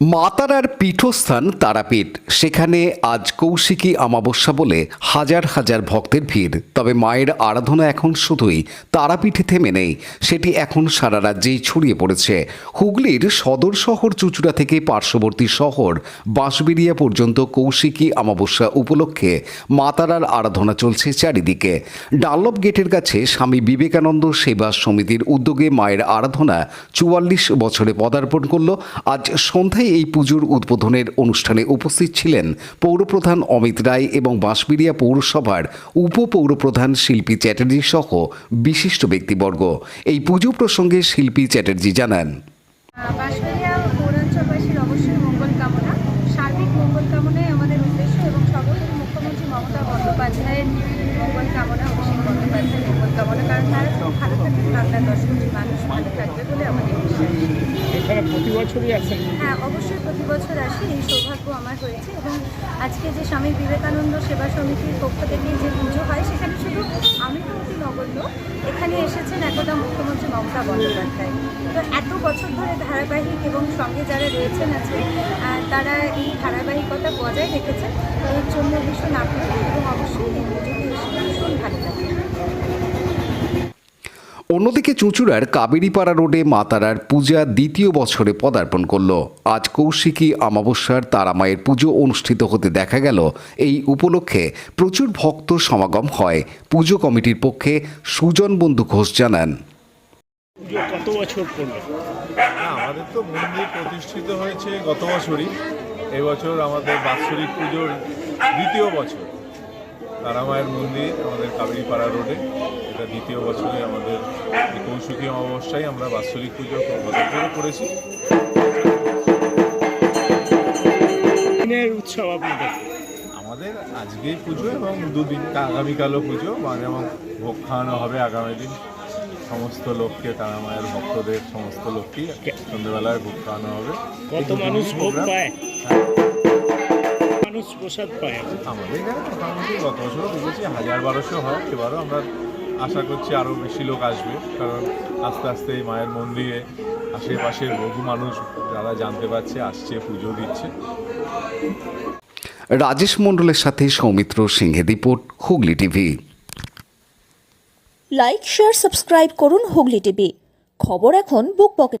মাতারার পীঠস্থান তারাপীঠ। সেখানে আজ কৌশিকী অমাবস্যা বলে হাজার হাজার ভক্তের ভিড়। তবে মায়ের আরাধনা এখন শুধুই তারাপীঠে থেমে নেই। সেটি এখন সারা রাজ্যেই ছড়িয়ে পড়েছে। হুগলির সদর শহর চুচুড়া থেকে পার্শ্ববর্তী শহর বাঁশবেরিয়া পর্যন্ত কৌশিকী অমাবস্যা উপলক্ষে মাতারার আরাধনা চলছে চারিদিকে। ডানলপ গেটের কাছে স্বামী বিবেকানন্দ সেবা সমিতির উদ্যোগে মায়ের আরাধনা চুয়াল্লিশ বছরে পদার্পণ করল। আজ সন্ধ্যায় এই পুজোর উদ্বোধনের অনুষ্ঠানে উপস্থিত ছিলেন পৌরপ্রধান অমিত রায় এবং বাঁশবেরিয়া পৌরসভার উপপৌরপ্রধান শিল্পী চ্যাটার্জি সহ বিশিষ্ট ব্যক্তিবর্গ। এই পুজো প্রসঙ্গে শিল্পী চ্যাটার্জি জানান। বাঁশবেড়িয়া কারণ তারা খুব ভালো থাকবে বাংলার দশ কোটি মানুষ ভালো থাকবে বলে আমাদের এখানে প্রতি বছরই আসেন হ্যাঁ অবশ্যই প্রতি বছর আসি। এই সৌভাগ্য আমার হয়েছে এবং আজকে যে স্বামী বিবেকানন্দ সেবা সমিতির পক্ষ থেকে যে পুজো হয়, সেখানে শুধু আমি তো অতি নগণ্য। এখানে এসেছেন একদা মুখ্যমন্ত্রী মমতা বন্দ্যোপাধ্যায়। তো এত বছর ধরে ধারাবাহিক এবং সঙ্গে যারা রয়েছেন আছে তারা এই ধারাবাহিকতা বজায় রেখেছেন। এর জন্য ভীষণ আপ্লুত এবং অবশ্যই এই এসে ভীষণ ভালো। অন্যদিকে চুঁচুড়ার কাবেরীপাড়া রোডে মাতারার পূজা দ্বিতীয় বছরে পদার্পণ করল। আজ কৌশিকী অমাবস্যার তারামায়ের পুজো অনুষ্ঠিত হতে দেখা গেল। এই উপলক্ষে প্রচুর ভক্ত সমাগম হয়। পুজো কমিটির পক্ষে সুজন বন্ধু ঘোষ জানান। কত বছর আমাদের তো মন্দির প্রতিষ্ঠিত হয়েছে গত বছরই। এবছর আমাদের বাৎসরিক পুজোর দ্বিতীয় বছর। তারামায়ের মন্দির আমাদের কাবেরীপাড়া রোডে। এটা দ্বিতীয় বছরে আমাদের কৌশিকী অমাবস্যায় আমরা বাৎসরিক পুজো বছর করে করেছি উৎসব আপনাদের? আমাদের আজকেই পুজো এবং দুদিন আগামীকালও পুজো মানে ভোগ খাওয়ানো হবে আগামী দিন। সমস্ত লোককে তারামায়ের ভক্তদের সমস্ত লোককে সন্ধ্যেবেলায় ভোগ খাওয়ানো হবে। কত মানুষ ভোগ পায়? হ্যাঁ। মানুষ প্রসাদ পায়। আমাদের এখানে মোটামুটি গত বছরও দেখেছি হাজার বারোশো হয়। এবারও আমরা আশা করছি আরও বেশি লোক আসবে কারণ আস্তে আস্তে এই মায়ের মন্দিরে আশেপাশের বহু মানুষ যারা জানতে পারছে আসছে পুজো দিচ্ছে। রাজেশ মণ্ডলের সাথে সৌমিত্র সিংহের report Hooghly TV. Like share subscribe করুন হুগলি টিভি। খবর এখন book pocket